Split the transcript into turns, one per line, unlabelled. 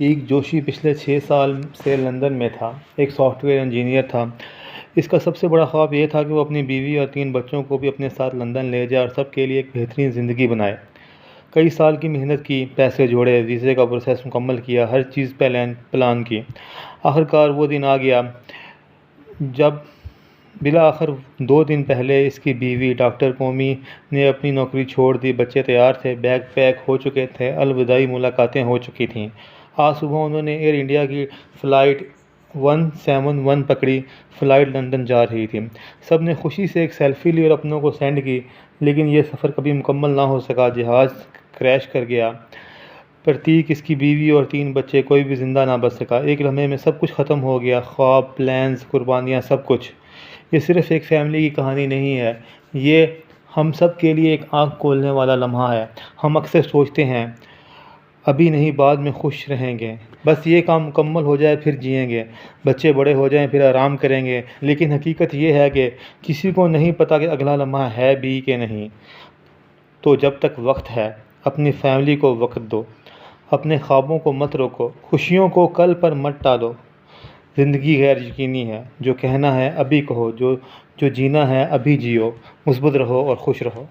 तीक जोशी पिछले छः साल से लंदन में था, एक सॉफ्टवेयर इंजीनियर था। इसका सबसे बड़ा ख्वाब ये था कि वो अपनी बीवी और तीन बच्चों को भी अपने साथ लंदन ले जाए और सबके लिए एक बेहतरीन ज़िंदगी बनाए। कई साल की मेहनत की, पैसे जोड़े, वीज़े का प्रोसेस मुकम्मल किया, हर चीज़ प्लान प्लान की। आखिरकार वो दिन आ गया जब बिला आखिर दो दिन पहले इसकी बीवी डॉक्टर कोमी ने अपनी नौकरी छोड़ दी, बच्चे तैयार थे, बैग पैक हो चुके थे, अलविदाई मुलाकातें हो चुकी थीं। आज सुबह उन्होंने एयर इंडिया की फ़्लाइट वन सेवन वन पकड़ी। फ़्लाइट लंदन जा रही थी। सबने खुशी से एक सेल्फ़ी ली और अपनों को सेंड की, लेकिन यह सफ़र कभी मुकम्मल ना हो सका। जहाज़ क्रैश कर गया। प्रतीक, इसकी बीवी और तीन बच्चे, कोई भी ज़िंदा ना बच सका। एक लम्हे में सब कुछ ख़त्म हो गया। ख्वाब प्लान्स कुर्बानियाँ, सब कुछ। ये सिर्फ़ एक फ़ैमिली की कहानी नहीं है। ये हम सब के लिए एक आँख खोलने वाला लम्हा है। हम अक्सर सोचते हैं अभी नहीं, बाद में खुश रहेंगे। बस ये काम मुकम्मल हो जाए, फिर जिएँगे। बच्चे बड़े हो जाएँ, फिर आराम करेंगे। लेकिन हकीकत ये है कि किसी को नहीं पता कि अगला लम्हा है भी कि नहीं। तो जब तक वक्त है, अपनी फैमिली को वक्त दो। अपने ख्वाबों को मत रोको। खुशियों को कल पर मत टालो। ज़िंदगी गैर यकीनी है। जो कहना है, अभी कहो। जो जो जीना है, अभी जियो। मुस्बत रहो और खुश रहो।